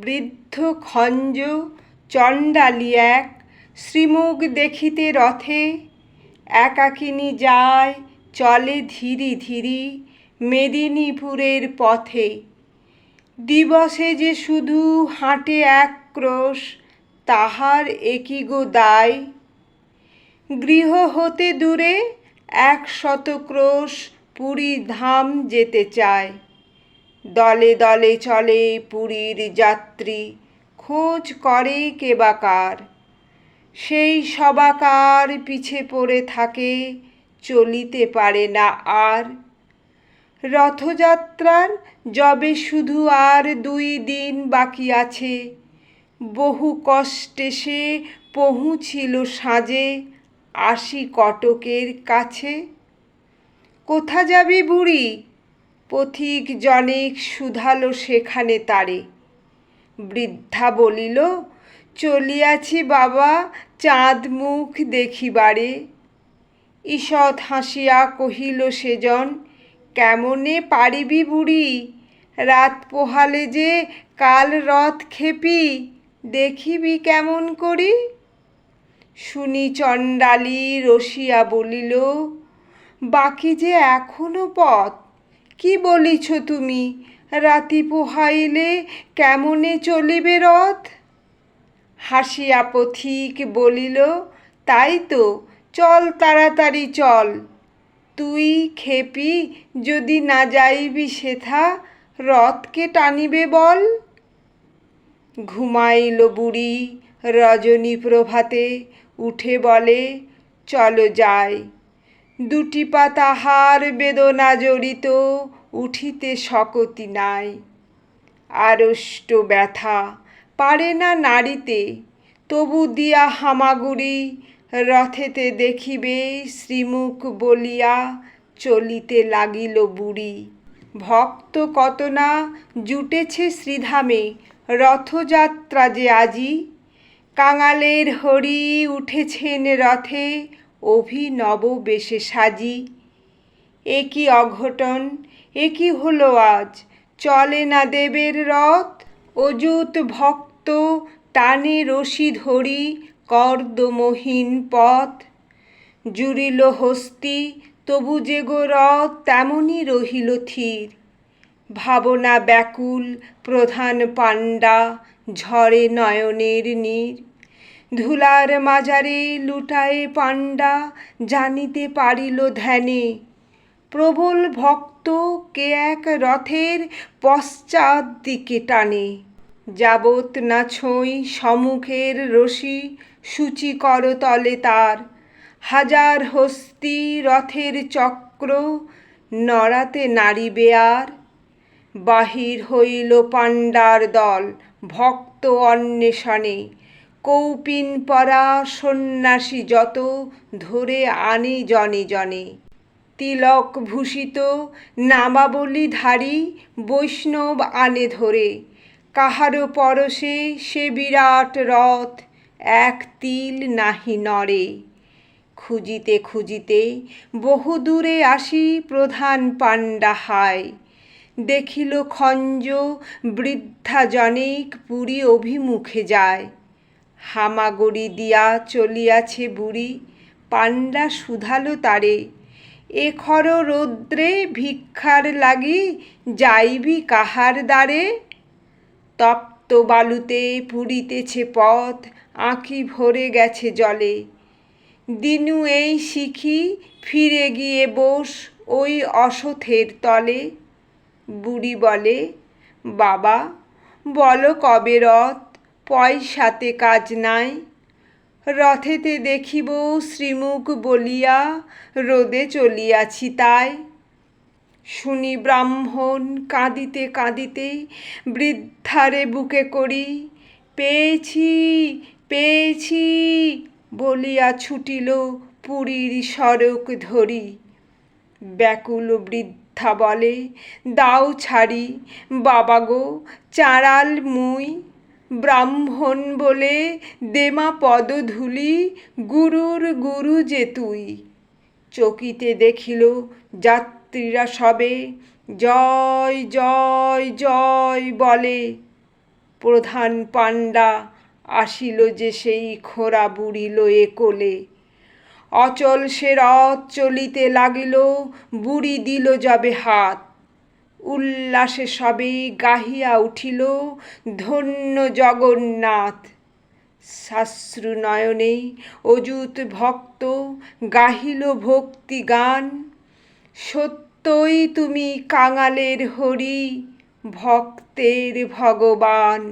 বৃদ্ধ খঞ্জ চণ্ডালী এক, শ্রীমুখ দেখিতে রথে। একাকিনী যায়, চলে ধীরি ধীরি মেদিনীপুরের পথে। দিবসে যে শুধু হাঁটে এক ক্রোশ, তাহার একই গো দায়। গৃহ হতে দূরে এক শত ক্রোশ, পুরী ধাম যেতে চায়। দলে দলে চলে পুরীর যাত্রী। খোঁজ করে কে বা কার? সেই সবাকার পিছে পড়ে থাকে, চলিতে পারে না আর। রথযাত্রার যবে শুধু আর দুই দিন বাকি আছে, বহু কষ্টে সে পহুছিল সাজে আসি কটকের কাছে। কোথা যাবি বুড়ি? পথিক জনেক শুধালো সেখানে তারে। বৃদ্ধা বলিল, চলিয়াছি বাবা, চাঁদ মুখ দেখিবারে। ঈষৎ হাসিয়া কহিল সেজন, কেমনে পারিবি বুড়ি? রাত পোহালে যে কাল রথ খেপি, দেখিবি কেমন করি? শুনি চণ্ডালী রসিয়া বলিল, বাকি যে এখনও পথ কি বলিছ তুমি? রাতি পোহাইলে কেমনে চলিবে রথ? হাসিয়া পথিক বলিল, তাই তো, চল তাড়াতাড়ি চল। তুই খেপি যদি না যাইবি সেথা, রথকে টানিবে বল। ঘুমাইল বুড়ি রজনী প্রভাতে উঠে বলে, চলো যাই। দুটি পা তাহার বেদনা জড়িত উঠিতে শকতি নাই। আড়ষ্ট ব্যথা পারে না নাড়িতে, তবু দিয়া হামাগুড়ি রথেতে দেখিবে শ্রীমুখ বলিয়া চলিতে লাগিল বুড়ি। ভক্ত কত না জুটেছে শ্রীধামে রথযাত্রা যে আজি। কাঙালের হরি উঠেছেন রথে অভিনব বেশে সাজি। এ কি অঘটন? এ কি হলো আজ? চলে না দেবের রথ? অযুত ভক্ত টানে রশি ধরি কর্দমহীন পথ। জুড়িল হস্তি, তবু যে গো রথ তেমনই রহিল থির ভাবনা ব্যাকুল প্রধান পাণ্ডা, ঝরে নয়নের নীর। ধুলার মাজারে লুটায়ে পাণ্ডা জানিতে পারিল ধ্যানে। প্রবল ভক্ত কে এক রথের পশ্চাৎ দিকে টানে। যাবৎ না ছোঁই সম্মুখের রশি, সূচি করতলে তার। হাজার হস্তি রথের চক্র, নড়াতে নাড়িবে আর। বাহির হইল পাণ্ডার দল, ভক্ত অন্বেষণে। কৌপিন পরা সন্ন্যাসী যত ধরে আনি জনে জনে। তিলক ভূষিত নামাবলীধারী বৈষ্ণব আনে ধরে। কাহারো পরশে সে বিরাট রথ, এক তিল নাহি নড়ে। খুঁজিতে খুঁজিতে বহু দূরে আসি প্রধান পাণ্ডা হায়। দেখিল খঞ্জ বৃদ্ধা জনেক পুরী অভিমুখে যায়। হামাগড়ি দিয়া চলিয়াছে বুড়ি, পাণ্ডা শুধালো তারে। এ খর রৌদ্রে ভিক্ষার লাগি যাইবি কাহার দ্বারে? তপ্ত বালুতে পুরিতেছে পথ আঁখি ভরে গেছে জলে। দিনু এই শিখি ফিরে গিয়ে বস ওই অসথের তলে। বুড়ি বলে, বাবা, বলো কবে রথ? পয়সাতে কাজ নাই। রথেতে দেখিব শ্রীমুখ বলিয়া, রোদে চলিয়াছি তাই। শুনি ব্রাহ্মণ কাঁদিতে কাঁদিতে, বৃদ্ধারে বুকে করি, পেয়েছি পেয়েছি বলিয়া ছুটিল পুরীর সড়ক ধরি। ব্যাকুল বৃদ্ধা বলে, দাও ছাড়ি, বাবা গো, চাঁড়াল মুই ব্রাহ্মণ বলে দেমা পদধূলি গুরুর গুরু যে তুই। চকিতে দেখিল যাত্রীরা সবে, জয় জয় জয় বলে। প্রধান পাণ্ডা আসিল যে সেই খোড়া বুড়িল এ কোলে। অচল সে রথ চলিতে লাগিল, বুড়ি দিল যবে হাত। উল্লাসে সবে গাহিয়া উঠিল ধন্য জগন্নাথ শাশ্রু নয়নে অযুত ভক্ত গাহিল ভক্তি গান। সত্যই তুমি কাঙালের হরি, ভক্তের ভগবান।